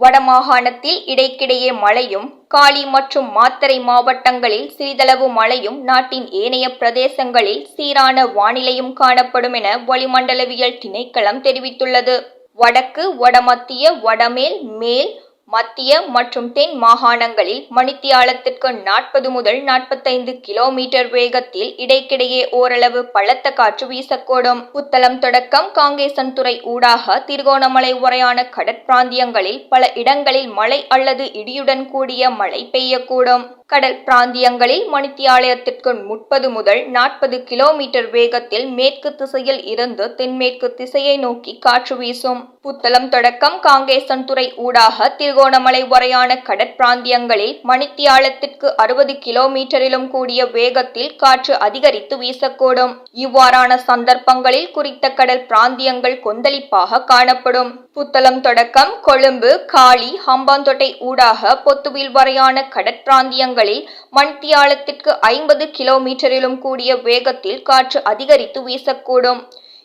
வடமாகாணத்தில் இடைக்கிடையே மழையும் காலி மற்றும் மாத்தறை மாவட்டங்களில் சிறிதளவு மழையும் நாட்டின் ஏனைய பிரதேசங்களில் சீரான வானிலையும் காணப்படும் என வளிமண்டலவியல் திணைக்களம் தெரிவித்துள்ளது. வடக்கு வடமத்திய வடமேல் மேல் மத்திய மற்றும் தென் மாகாணங்களில் மணித்தியாலத்திற்கு நாற்பது முதல் நாற்பத்தைந்து கிலோமீட்டர் வேகத்தில் இடைக்கிடையே ஓரளவு பலத்த காற்று வீசக்கூடும். புத்தளம் தொடக்கம் காங்கேசன்துறை ஊடாக திருகோணமலை உரையான கடற்பிராந்தியங்களில் பல இடங்களில் மழை அல்லது இடியுடன் கூடிய மழை பெய்யக்கூடும். கடல் பிராந்தியங்களில் மணித்தியாலயத்திற்கு முப்பது முதல் நாற்பது கிலோமீட்டர் வேகத்தில் மேற்கு திசையில் இருந்து தென்மேற்கு திசையை நோக்கி காற்று வீசும். புத்தளம் தொடக்கம் காங்கேசன்துறை ஊடாக திரு திருகோணமலை வரையான கடற்பிராந்தியங்களில் மணித்தியாலத்திற்கு அறுபது கிலோமீட்டரிலும் கூடிய வேகத்தில் காற்று அதிகரித்து வீசக்கூடும். இவ்வாறான சந்தர்ப்பங்களில் குறித்த கடல் பிராந்தியங்கள் கொந்தளிப்பாக காணப்படும். புத்தளம் தொடக்கம் கொழும்பு காளி ஹம்பாந்தோட்டை ஊடாக பொத்துவில் வரையான கடற்பிராந்தியங்களில் மணித்தியாலத்திற்கு ஐம்பது கிலோமீட்டரிலும் கூடிய வேகத்தில் காற்று அதிகரித்து வீசக்கூடும்.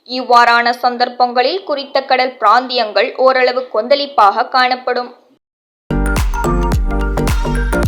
இவ்வாறான சந்தர்ப்பங்களில் குறித்த கடல் பிராந்தியங்கள் ஓரளவு கொந்தளிப்பாக காணப்படும். Thank you.